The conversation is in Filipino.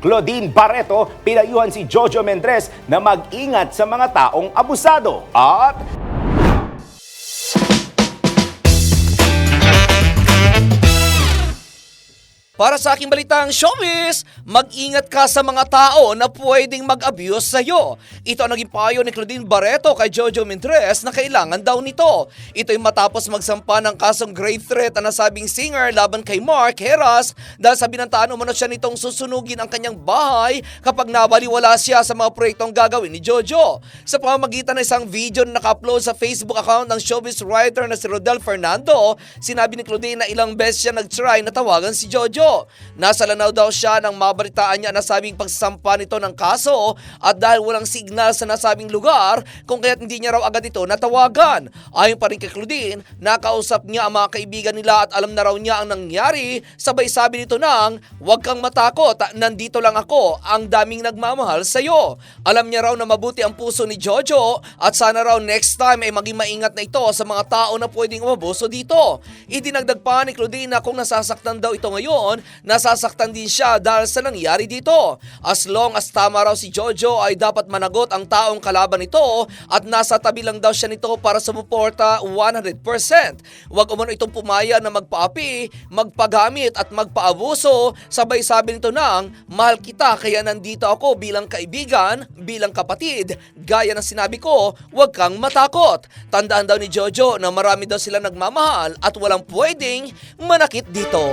Claudine Barreto, pinayuhan si Jojo Mendres na mag-ingat sa mga taong abusado. At Para sa aking balitang showbiz, mag-ingat ka sa mga tao na pwedeng mag-abuse sa'yo. Ito ang naging payo ni Claudine Barreto kay Jojo Mendres na kailangan daw nito. Ito ay matapos magsampa ng kasong grave threat ang nasabing singer laban kay Mark Heras dahil sa binantaan umano siya nitong susunugin ang kanyang bahay kapag nabaliwala siya sa mga proyektong gagawin ni Jojo. Sa pamamagitan ng isang video na naka-upload sa Facebook account ng showbiz writer na si Rodel Fernando, sinabi ni Claudine na ilang beses siya nag-try na tawagan si Jojo. Nasa lanaw daw siya nang mabalitaan niya na sabing pagsasampa nito ng kaso at dahil walang signal sa nasabing lugar kung kaya't hindi niya raw agad ito natawagan. Ayon pa rin kay Claudine, nakausap niya ang mga kaibigan nila at alam na raw niya ang nangyari. Sabay sabi nito nang, huwag kang matakot, nandito lang ako, ang daming nagmamahal sa'yo. Alam niya raw na mabuti ang puso ni Jojo at sana raw next time ay maging maingat na ito sa mga tao na pwedeng umabuso dito. Idinagdag pa ni Claudine na kung nasasaktan daw ito ngayon, nasasaktan din siya dahil sa nangyari dito. As long as tama raw si Jojo ay dapat managot ang taong kalaban nito at nasa tabi lang daw siya nito para sumuporta 100%. Huwag umano itong pumaya na magpaapi, magpagamit at magpaabuso. Sabay sabi nito nang, mahal kita kaya nandito ako bilang kaibigan, bilang kapatid. Gaya ng sinabi ko, huwag kang matakot. Tandaan daw ni Jojo na marami daw sila nagmamahal at walang pwedeng manakit dito.